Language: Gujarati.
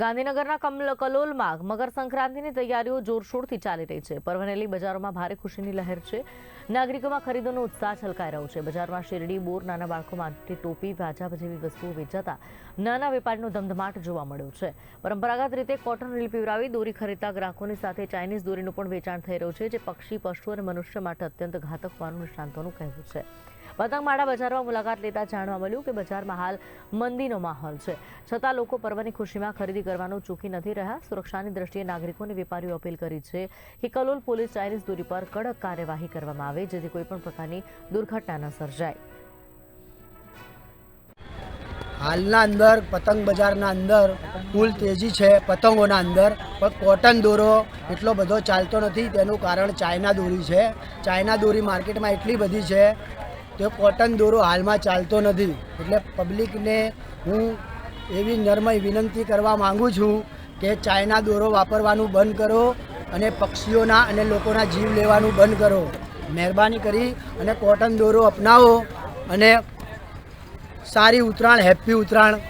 ગાંધીનગરના કમલ, કલોલમાં મકર સંક્રાંતિની તૈયારીઓ જોરશોરથી ચાલી રહી છે. પરવનેલી બજારોમાં ભારે ખુશીની લહેર છે. નાગરિકોમાં ખરીદોનો ઉત્સાહ છલકાઈ રહ્યો છે. બજારમાં શેરડી, બોર, નાના બાળકો માટે ટોપી, વાજા જેવી વસ્તુઓ વેચાતા નાના વેપારીનો ધમધમાટ જોવા મળ્યો છે. પરંપરાગત રીતે કોટન રીલ પીવરાવી દોરી ખરીદતા ગ્રાહકોની સાથે ચાઇનીઝ દોરીનું પણ વેચાણ થઈ રહ્યું છે, જે પક્ષી, પશુ અને મનુષ્ય માટે અત્યંત ઘાતક હોવાનું નિષ્ણાંતોનું કહેવું છે. પતંગમાળા બજારમાં મુલાકાત લેતા જાણવા મળ્યું કે બજારમાં હાલ મંદીનો માહોલ છે. છતાં લોકો પર્વની ખુશીમાં ખરીદી કરવાનું ચૂકી નથી રહ્યા. સુરક્ષાની દ્રષ્ટિએ નાગરિકોને વેપારીઓ અપીલ કરી છે કે કલોલ પોલીસ ચાઇનીઝ દૂરી પર કડક કાર્યવાહી કરવામાં આવે, જેથી કોઈપણ પ્રકારની દુર્ઘટના ન સર્જાય. હાલના અંદર, પતંગ બજારના અંદર ફૂલ તેજી છે પતંગોના અંદર. પણ કોટન દોરો એટલો બધો ચાલતો નથી, તેનું કારણ ચાઇના દોરી છે. ચાઇના દોરી માર્કેટમાં એટલી બધી છે તે કોટન દોરો હાલમાં ચાલતો નથી, એટલે પબ્લિકને હું એવી નર્મય વિનંતી કરવા માંગુ છું કે ચાઇના દોરો વાપરવાનું બંધ કરો અને પક્ષીઓના અને લોકોના જીવ લેવાનું બંધ કરો. મહેરબાની કરી અને કોટન દોરો અપનાવો અને સારી ઉત્તરાયણ હેપી ઉત્તરાયણ